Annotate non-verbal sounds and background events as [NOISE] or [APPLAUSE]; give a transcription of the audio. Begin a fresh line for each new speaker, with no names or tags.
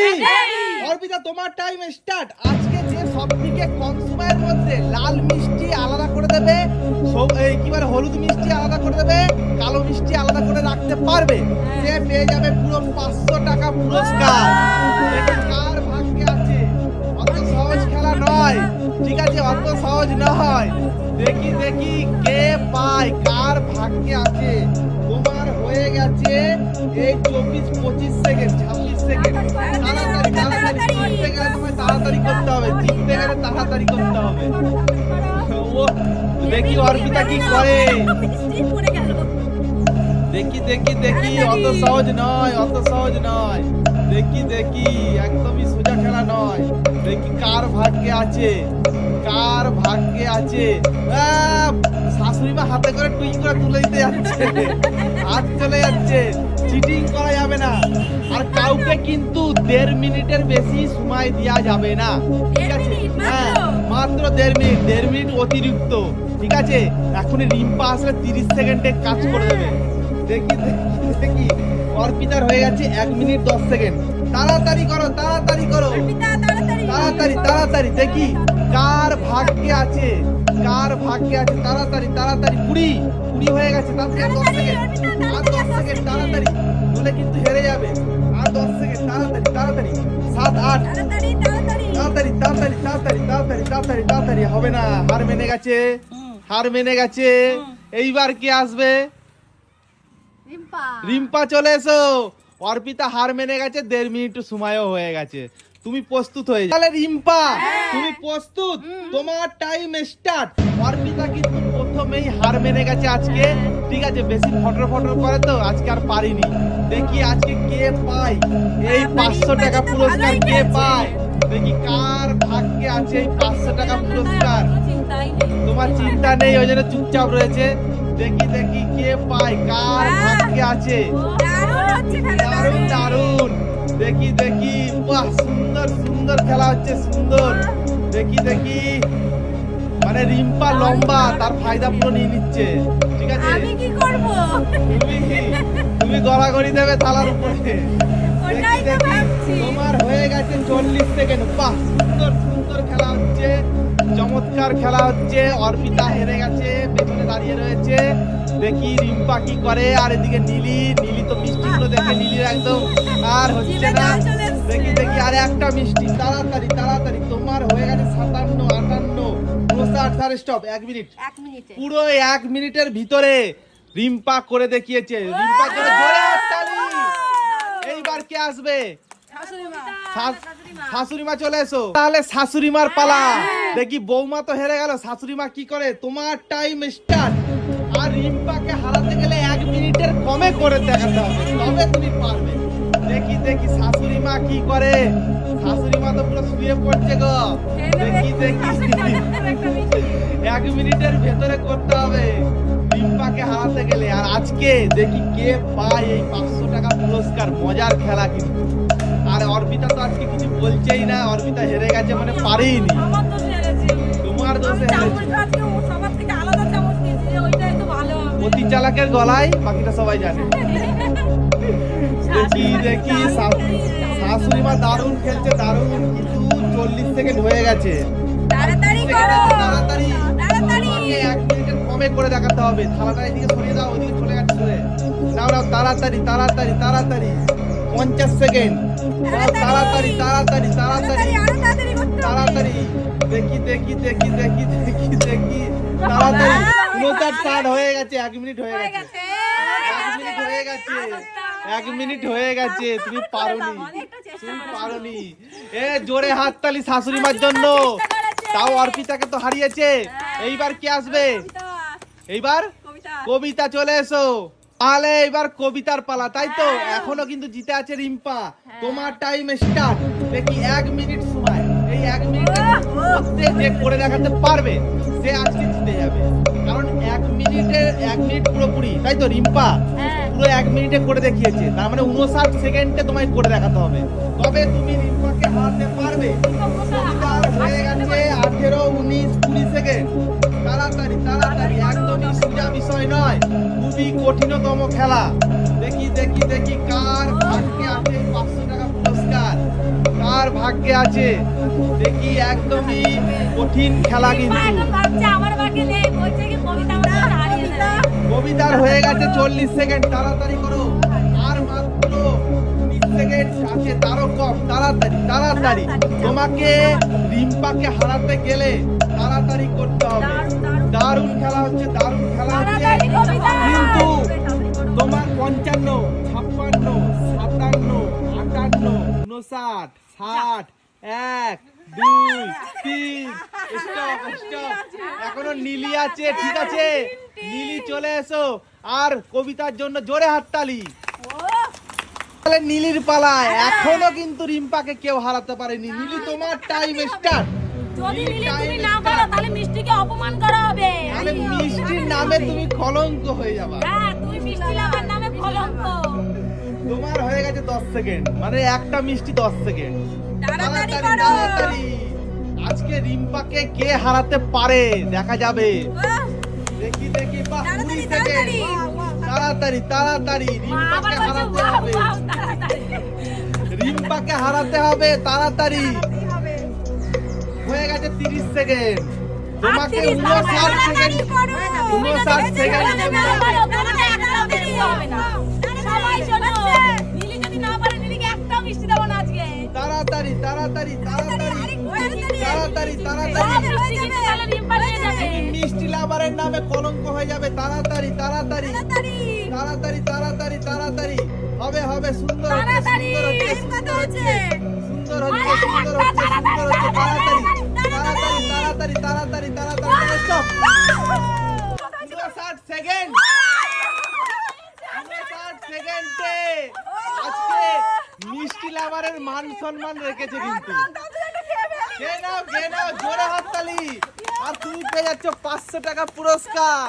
Ready Arpita তোমার time start আজকে যে সব থেকে কম সময়ের মধ্যে লাল মিষ্টি আলাদা করে দেবে সব- এই কি বলে হলুদ মিষ্টি আলাদা করে দেবে কালো মিষ্টি আলাদা করে রাখতে পারবে সে পেয়ে যাবে পুরো পাঁচশো টাকা পুরস্কার। কার ভাগ্যে আছে। অত সহজ খেলা নয়। ঠিক আছে অত সহজ নয়। দেখি দেখি কে পায় কার ভাগ্যে আছে। হয়ে গেছে। এই চব্বিশ, পঁচিশ সেকেন্ড ছাব্বিশ সেকেন্ড তাড়াতাড়ি তাড়াতাড়ি জিততে গেলে তোমায় তাড়াতাড়ি করতে হবে। জিততে গেলে তাড়াতাড়ি করতে হবে। দেখি অর্পিতা কি করে। দেখি দেখি দেখি, অত সহজ নয়, অত সহজ নয়। দেখি দেখি, একদমই সোজা খেলা নয়। দেখি কার ভাগ্যে আছে, কার ভাগ্যে আছে। শাশুড়ি হাতে করে টুই করে তুলে দিতে যাচ্ছে। হাত চলে যাচ্ছে। চিটিং করা যাবে না। আর কাউকে কিন্তু দেড় মিনিটের বেশি সময় দেওয়া যাবে না। ঠিক আছে? হ্যাঁ মাত্র? দেড় মিনিট। দেড় মিনিট অতিরিক্ত। ঠিক আছে? এখনই রিম্পা আসলে তিরিশ সেকেন্ডে কাজ করে দেবে। দেখি দেখি দেখি। অর্পিতার হয়ে গেছে এক মিনিট দশ সেকেন্ড। তাড়াতাড়ি করো তাড়াতাড়ি করো।
তাড়াতাড়ি।
তাড়াতাড়ি তাড়াতাড়ি। দেখি। কার ভাগ্যে আছে? কার ভাগ্যে আছে? তাড়াতাড়ি তাড়াতাড়ি কুড়ি কুড়ি হয়ে গেছে তাড়াতাড়ি দশ সেকেন্ড আর দশ সেকেন্ড তাড়াতাড়ি কিন্তু হেরে যাবে। আর দশ সেকেন্ড তাড়াতাড়ি তাড়াতাড়ি সাত আট
তাড়াতাড়ি তাড়াতাড়ি।
তাড়াতাড়ি তাড়াতাড়ি তাড়াতাড়ি তাড়াতাড়ি হবে না। হার মেনে গেছে হার মেনে গেছে। এইবার কে আসবে?
রিম্পা
চলে এসো। অর্পিতা হার মেনে গেছে দেড় মিনিট সময়ও হয়ে গেছে। তুমি প্রস্তুত হয়ে যাও। রিম্পা তুমি প্রস্তুত? তোমার টাইম স্টার্ট অর্পিতা কিন্তু প্রথমেই হার মেনে গেছে আজকে। ঠিক আছে বেশি ফটর ফটর করে তো আজকে আর পারিনি। দেখি আজকে কে পায়। এই পাঁচশো টাকা পুরস্কার কে পায়? দেখি কার ভাগ্যে আছে এই পাঁচশো টাকা পুরস্কার। তোমার চিন্তা নেই ওই জন্য চুপচাপ রয়েছে। দেখি দেখি কে পায় কার ভাগ্যে আছে।
দারুণ
দারুণ। দেখি দেখি খেলা হচ্ছে সুন্দর। দেখি দেখি। মানে রিম্পা লম্বা তার ফায়দা পুরো নিয়ে নিচ্ছে। ঠিক আছে?
আমি কি করব?
তুমি তুমি গড়াগড়ি দেবে থালার উপরে।
ওটাই তো ভাবছি।
তোমার হয়ে গেছে চল্লিশ সেকেন্ড। বাহ সুন্দর সুন্দর খেলা হচ্ছে। চমৎকার খেলা হচ্ছে। অর্পিতা হেরে গেছে পেছনে দাঁড়িয়ে রয়েছে। দেখি রিম্পা কি করে। আর এদিকে নীলি নীলি তো মিষ্টিগুলো দেখে নীলির একদম আর হচ্ছে না। দেখি দেখি আরে একটা মিষ্টি। তাড়াতাড়ি তাড়াতাড়ি। তোমার হয়ে গেছে সাতান্ন আটান্ন। উনষাট সাড়ে স্টপ এক মিনিট।
এক মিনিটে।
পুরো এক মিনিটের ভিতরে রিম্পা করে দেখিয়েছে। রিম্পা জোরে হাততালি। এইবার কে আসবে?
শাশুড়ি মা
শাশ- শাশুড়ি মা চলে এসো। তাহলে শাশুড়ি মার পালা দেখি বৌমা তো হেরে গেল। শাশুড়ি মা কি করে? তোমার টাইম স্টার্ট আর রিম্পাকে হারাতে গেলে এক মিনিটের কমে করে দেখাতে হবে। তবে তুমি পারবে। দেখি দেখি শাশুড়ি মা কি করে? শাশুড়ি মা তো পুরো শুয়ে পড়ছে গো। দেখি দেখি। এক মিনিটের ভেতরে করতে হবে। রিম্পাকে হারাতে গেলে। আর আজকে দেখি কে পায় এই পাঁচশো টাকা পুরস্কার। মজার খেলা কিন্তু। আর অর্পিতা তো আজকে কিছু বলছেই না। অর্পিতা হেরে গেছে মানে পারেইনি। তোমার দোষে অতি চালাকের গলায় বাকিটা সবাই জানে। [LAUGHS] দেখি দেখি শাশুড়ি মা দারুণ খেলছে দারুণ কিন্তু চল্লিশ সেকেন্ড হয়ে গেছে।
তাড়াতাড়ি করো।
তাড়াতাড়ি।
তাড়াতাড়ি।
এক মিনিটের কমে করে দেখাতে হবে। থালাটা এদিকে সরিয়ে দাও ওদিকে চলে যাচ্ছে সরে নাও নাও তাড়াতাড়ি তাড়াতাড়ি তাড়াতাড়ি। পঞ্চাশ সেকেন্ড। তাড়াতাড়ি তাড়াতাড়ি। তাড়াতাড়ি
তাড়াতাড়ি।
তাড়াতাড়ি দেখি দেখি দেখি দেখি দেখি দেখি। তাড়াতাড়ি। উনচার ষাট হয়ে গেছে এক মিনিট হয়ে গেছে।
গেছে।
হয়ে গেছে। এক মিনিট হয়ে গেছে তুমি পারোনি। তুমি পারোনি। এ জোরে হাততালি শাশুড়ি মার জন্য। তাও অর্পিতাকে তো হারিয়েছে। এইবার কি আসবে? এইবার
কবিতা।
চলে এসো। তাহলে এবার কবিতার পালা তাই তো? এখনও কিন্তু জিতে আছে রিম্পা। তোমার টাইম স্টার্ট দেখি এক মিনিট সময়। এই এক মধ্যে যে করে দেখাতে পারবে সে আজকে জিতে যাবে। কারণ এক মিনিটে এক মিনিট পুরোপুরি তাই তো রিম্পা?
হ্যাঁ।
পুরো এক মিনিটে করে দেখিয়েছে। তার মানে উনষাট সেকেন্ডে তোমায় করে দেখাতে হবে। তবে তুমি রিম্পাকে হারাতে পারবে। হয়ে গেছে আঠেরো উনিশ কুড়ি সেকেন্ড। তাড়াতাড়ি তাড়াতাড়ি একদমই সোজা বিষয় নয়। খুবই কঠিনতম খেলা। দেখি দেখি দেখি কার ভাগ্যে আছে পাঁচশো টাকা পুরস্কার কার ভাগ্যে আছে? দেখি একদমই কঠিন খেলা কিন্তু। কবিতার হয়ে গেছে চল্লিশ সেকেন্ড তাড়াতাড়ি করো। আর মাত্র সেকেন্ড আছে তারও কম। তাড়াতাড়ি তাড়াতাড়ি। তোমাকে রিম্পাকে হারাতে গেলে তাড়াতাড়ি করতে হবে। দারুণ খেলা হচ্ছে দারুণ খেলা উনষাট ষাট এক দুই তিন। Stop stop. এখনও নীলি আছে ঠিক আছে? নীলি চলে এসো। আর কবিতার জন্য জোরে হাততালি। তাহলে নীলির পালায়। এখনও কিন্তু রিম্পাকে কেউ হারাতে পারেনি। নীলি তোমার টাইম স্টার্ট
যদি নীলি তুমি না পারো তাহলে মিষ্টিকে অপমান করা হবে।
তাহলে মিষ্টির নামে তুমি কলঙ্ক হয়ে যাবা।
হ্যাঁ মিষ্টি লাভার নামে কলঙ্ক
তোমার হয়ে গেছে দশ সেকেন্ড মানে একটা মিষ্টি দশ সেকেন্ড
তাড়াতাড়ি করো।
আজকে রিম্পাকে কে হারাতে পারে? দেখা যাবে। দেখি দেখি বাহ কুড়ি সেকেন্ড তাড়াতাড়ি। তাড়াতাড়ি রিম্পাকে হারাতে হবে। রিম্পাকে হারাতে হবে তাড়াতাড়ি। হয়ে গেছে তিরিশ সেকেন্ড তোমাকে
আর 30
উনষাট
তাড়াতাড়ি
সেকেন্ড
করো।
উনষাট সেকেন্ড তাড়াতাড়ি তাড়াতাড়ি তাড়াতাড়ি। তাড়াতাড়ি তাড়াতাড়ি।
মিষ্টি
লাভারের নামে কলঙ্ক হয়ে যাবে। তাড়াতাড়ি তাড়াতাড়ি। তাড়াতাড়ি। তাড়াতাড়ি তাড়াতাড়ি হবে হবে সুন্দর হচ্ছে সুন্দর হচ্ছে সুন্দর হচ্ছে সুন্দর হচ্ছে সুন্দর হচ্ছে তাড়াতাড়ি তাড়াতাড়ি। তাড়াতাড়ি তাড়াতাড়ি তাড়াতাড়ি স্টপ সেকেন্ড সেকেন্ডে মিষ্টি লাভারের মান সম্মান রেখেছে কিন্তু। কে নাও কে নাও জোরে হাততালি। আর তুমি পেয়ে যাচ্ছ পাঁচশো টাকা পুরস্কার।